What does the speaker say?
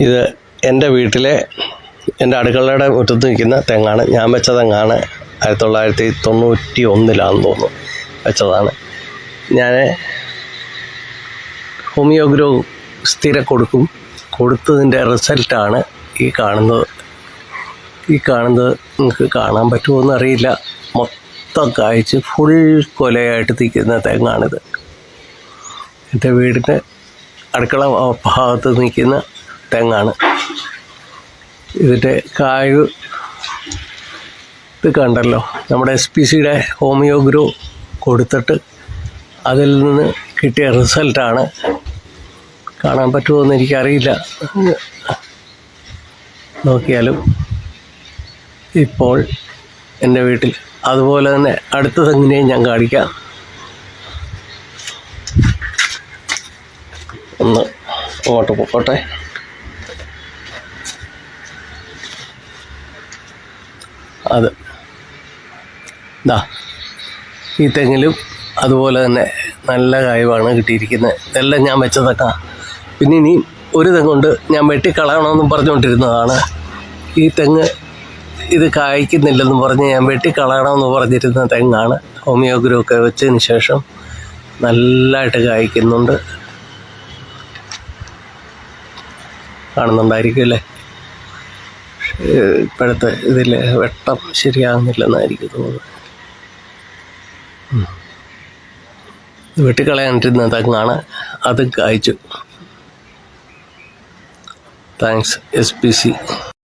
ഇത് എന്റെ വീട്ടിലെ എന്റെ അടുക്കളയുടെ മുറ്റത്ത് നിൽക്കുന്ന തെങ്ങാണ്. ഞാൻ വെച്ച തെങ്ങാണ് ആയിരത്തി തൊള്ളായിരത്തി തൊണ്ണൂറ്റി ഒന്നിലാണെന്ന് തോന്നുന്നു വെച്ചതാണ്. ഞാൻ ഹോമിയോഗ്രോ സ്ഥിര കൊടുക്കും. കൊടുത്തതിന്റെ റിസൾട്ടാണ് ഈ കാണുന്നത്. ഈ കാണുന്നത് നിങ്ങൾക്ക് കാണാൻ പറ്റുമോ എന്നറിയില്ല മൊത്തം കായ്ച്ച് ഫുൾ കൊലയായിട്ട് നിൽക്കുന്ന തെങ്ങാണിത്. എന്റെ വീടിന്റെ അടുക്കള ഭാഗത്ത് നിൽക്കുന്ന തെങ്ങാണ്. ഇതിന്റെ കായ് ഇത് കണ്ടല്ലോ. നമ്മുടെ എസ് പി സിയുടെ ഹോമിയോ ഗ്രൂ കൊടുത്തിട്ട് അതിൽ നിന്ന് കിട്ടിയ റിസൾട്ടാണ്. കാണാൻ പറ്റുമോ എന്ന് എനിക്കറിയില്ല. നോക്കിയാലും ഇപ്പോൾ എന്റെ വീട്ടിൽ അതുപോലെ തന്നെ അടുത്ത തെങ്ങിനെയും ഞാൻ കാണിക്കാം. ഒന്ന് അങ്ങോട്ട് പൊക്കോട്ടെ അത്. ദാ ഈ തെങ്ങിലും അതുപോലെ തന്നെ നല്ല കായവാണ് കിട്ടിയിരിക്കുന്നത് ഇതെല്ലാം ഞാൻ വെച്ചതൊക്കെ പിന്നെ ഇനി ഒരു തെങ്ങുണ്ട്. ഞാൻ വെട്ടിക്കളയണമെന്നും പറഞ്ഞുകൊണ്ടിരുന്നതാണ്. ഈ തെങ്ങ് ഇത് കായ്ക്കുന്നില്ലെന്ന് പറഞ്ഞ് ഞാൻ വെട്ടിക്കളയണമെന്ന് പറഞ്ഞിരുന്ന തെങ്ങാണ്. ഹോമിയോഗ്രൂക്കെ വെച്ചതിന് ശേഷം നല്ലതായിട്ട് കായ്ക്കുന്നുണ്ട്. കാണുന്നുണ്ടായിരിക്കും അല്ലേ? ഇപ്പോഴത്തെ ഇതിൽ വെട്ടം ശരിയാകുന്നില്ലെന്നായിരിക്കും തോന്നുന്നത്. വെട്ടിക്കളയാണ്ടിരുന്ന തെങ്ങാണ് അത് കായ്ച്ചു. Thanks S P C